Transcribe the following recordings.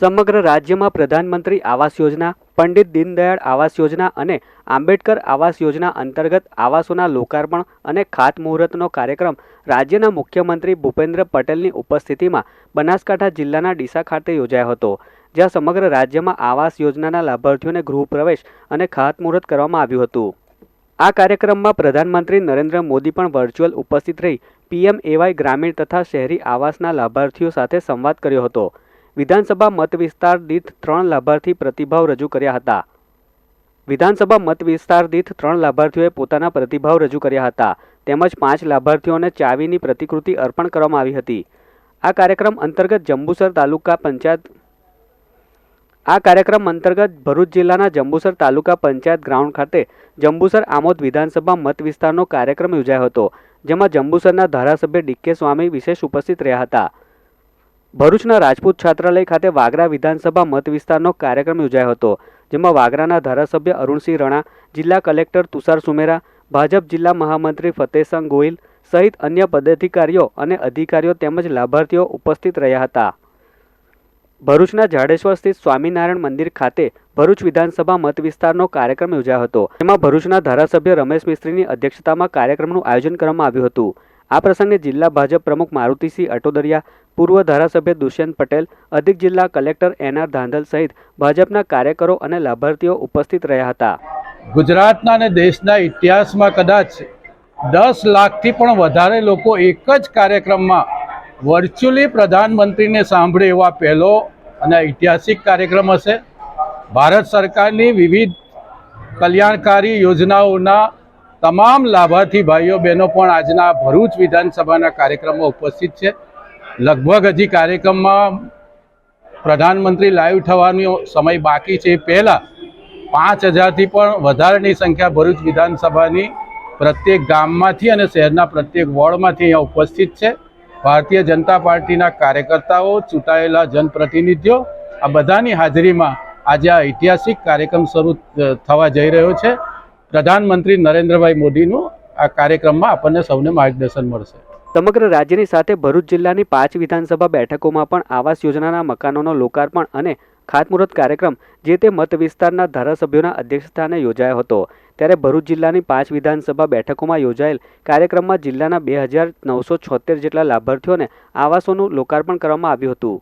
સમગ્ર રાજ્યમાં પ્રધાનમંત્રી આવાસ યોજના, પંડિત દીનદયાળ આવાસ યોજના અને આંબેડકર આવાસ યોજના અંતર્ગત આવાસોના લોકાર્પણ અને ખાતમુહૂર્તનો કાર્યક્રમ રાજ્યના મુખ્યમંત્રી ભૂપેન્દ્ર પટેલની ઉપસ્થિતિમાં બનાસકાંઠા જિલ્લાના ડીસા ખાતે યોજાયો હતો, જ્યાં સમગ્ર રાજ્યમાં આવાસ યોજનાના લાભાર્થીઓને ગૃહપ્રવેશ અને ખાતમુહૂર્ત કરવામાં આવ્યું હતું. આ કાર્યક્રમમાં પ્રધાનમંત્રી નરેન્દ્ર મોદી પણ વર્ચ્યુઅલ ઉપસ્થિત રહી પીએમ એવાય ગ્રામીણ તથા શહેરી આવાસના લાભાર્થીઓ સાથે સંવાદ કર્યો હતો. વિધાનસભા મત વિસ્તાર દીઠ ત્રણ લાભાર્થી પ્રતિભાવ રજૂ કર્યા હતા. વિધાનસભા મત વિસ્તાર દીઠ ત્રણ લાભાર્થીઓએ પોતાના પ્રતિભાવ રજૂ કર્યા હતા. તેમજ પાંચ લાભાર્થીઓને ચાવીની પ્રતિકૃતિ અર્પણ કરવામાં આવી હતી. આ કાર્યક્રમ અંતર્ગત જંબુસર તાલુકા પંચાયત આ કાર્યક્રમ અંતર્ગત ભરૂચ જિલ્લાના જંબુસર તાલુકા પંચાયત ગ્રાઉન્ડ ખાતે જંબુસર આમોદ વિધાનસભા મત વિસ્તારનો કાર્યક્રમ યોજાયો હતો, જેમાં જંબુસરના ધારાસભ્ય ડીકે સ્વામી વિશેષ ઉપસ્થિત રહ્યા હતા. ભરૂચના રાજપૂત છાત્રાલય ખાતે વાગરા વિધાનસભા મત વિસ્તારનો કાર્યક્રમ યોજાયો હતો, જેમાં વાગરાના ધારાસભ્ય અરુણસિંહ રણા, જિલ્લા કલેક્ટર તુષાર સુમેરા, ભાજપ જિલ્લા મહામંત્રી ફતેહસંગ ગોહિલ સહિત અન્ય પદાધિકારીઓ અને અધિકારીઓ તેમજ લાભાર્થીઓ ઉપસ્થિત રહ્યા હતા. ભરૂચના જાડેશ્વર સ્થિત સ્વામિનારાયણ મંદિર ખાતે ભરૂચ વિધાનસભા મત વિસ્તારનો કાર્યક્રમ યોજાયો હતો, જેમાં ભરૂચના ધારાસભ્ય રમેશ મિસ્ત્રીની અધ્યક્ષતામાં કાર્યક્રમનું આયોજન કરવામાં આવ્યું હતું. આ પ્રસંગે જિલ્લા ભાજપ પ્રમુખ મારુતિસિંહ અટોદરિયા, પૂર્વ ધારાસભ્ય દુષ્યંત પટેલ, અધિક જિલ્લા કલેક્ટર એન આર ધાંધલ સહિત ભાજપના કાર્યકરો અને લાભાર્થીઓ ઉપસ્થિત રહ્યા હતા. ગુજરાતના અને દેશના ઇતિહાસમાં કદાચ દસ લાખથી પણ વધારે લોકો એક જ કાર્યક્રમમાં વર્ચ્યુઅલી પ્રધાનમંત્રીને સાંભળે એવા પહેલો અને ઐતિહાસિક કાર્યક્રમ હશે. ભારત સરકારની વિવિધ કલ્યાણકારી યોજનાઓના તમામ લાભાર્થી ભાઈઓ, બહેનો પણ આજના ભરૂચ વિધાનસભાના કાર્યક્રમમાં ઉપસ્થિત છે. લગભગ હજી કાર્યક્રમમાં પ્રધાનમંત્રી લાઈવ થવાનો સમય બાકી છે. એ પહેલાં પાંચ હજારથી પણ વધારેની સંખ્યા ભરૂચ વિધાનસભાની પ્રત્યેક ગામમાંથી અને શહેરના પ્રત્યેક વોર્ડમાંથી અહીંયા ઉપસ્થિત છે. ભારતીય જનતા પાર્ટીના કાર્યકર્તાઓ, ચૂંટાયેલા જનપ્રતિનિધિઓ, આ બધાની હાજરીમાં આજે આ ઐતિહાસિક કાર્યક્રમ શરૂ થવા જઈ રહ્યો છે. પ્રધાનમંત્રી નરેન્દ્રભાઈ મોદીનું આ કાર્યક્રમમાં આપણને સૌને માર્ગદર્શન મળશે. સમગ્ર રાજ્યની સાથે ભરૂચ જિલ્લાની પાંચ વિધાનસભા બેઠકોમાં પણ આવાસ યોજનાના મકાનોનો લોકાર્પણ અને ખાતમુહૂર્ત કાર્યક્રમ, જે તે મત વિસ્તારના ધારાસભ્યોના અધ્યક્ષસ્થાને યોજાયો હતો. ત્યારે ભરૂચ જિલ્લાની પાંચ વિધાનસભા બેઠકોમાં યોજાયેલ કાર્યક્રમમાં જિલ્લાના બે હજાર નવસો છોતેર જેટલા લાભાર્થીઓને આવાસોનું લોકાર્પણ કરવામાં આવ્યું હતું.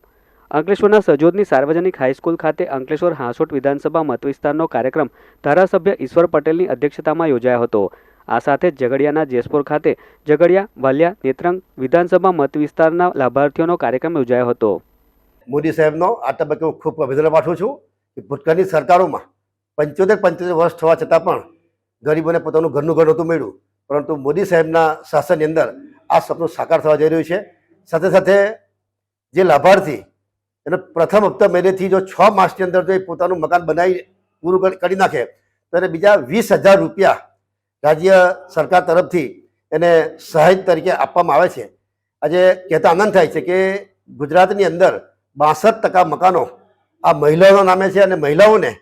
અંકલેશ્વરના સજોદની સાર્વજનિક હાઈસ્કૂલ ખાતે અંકલેશ્વર હાંસોટ વિધાનસભા મતવિસ્તારનો કાર્યક્રમ ધારાસભ્ય ઈશ્વર પટેલની અધ્યક્ષતામાં યોજાયો હતો. આ સાથે ઝઘડિયાના જેસપુર ખાતે ઝઘડિયા, વાલિયા, નેત્રંગ વિધાનસભા મત વિસ્તારના લાભાર્થીઓનો કાર્યક્રમ યોજાયો હતો. મોદી સાહેબનો આ તબક્કે હું ખૂબ અભિનંદન પાઠવું છું કે ભૂતકાળની સરકારોમાં પંચોતેર પંચોતેર વર્ષ થવા છતાં પણ ગરીબોને પોતાનું ઘરનું ઘર નહોતું મળ્યું. પરંતુ મોદી સાહેબના શાસનની અંદર આ સપનું સાકાર થવા જઈ રહ્યું છે. સાથે સાથે જે લાભાર્થી એનો પ્રથમ હપ્તા મહિનેથી જો છ માસની અંદર જો એ પોતાનું મકાન બનાવી પૂરું કરી- નાખે, તો એને બીજા વીસ હજાર રૂપિયા રાજ્ય સરકાર તરફથી એને સહાય તરીકે આપવામાં આવે છે. આજે કહેતા આનંદ થાય છે કે ગુજરાતની અંદર બાસઠ ટકા મકાનો આ મહિલાઓના નામે છે અને મહિલાઓને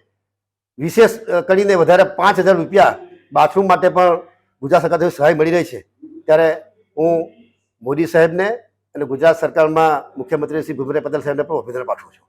વિશેષ કરીને વધારે પાંચ હજાર રૂપિયા બાથરૂમ માટે પણ ગુજરાત સરકાર સહાય મળી રહી છે. ત્યારે હું મોદી સાહેબને અને ગુજરાત સરકારમાં મુખ્યમંત્રી શ્રી ભૂપેન્દ્ર પટેલ સાહેબને પણ અભિનંદન પાઠવું છું.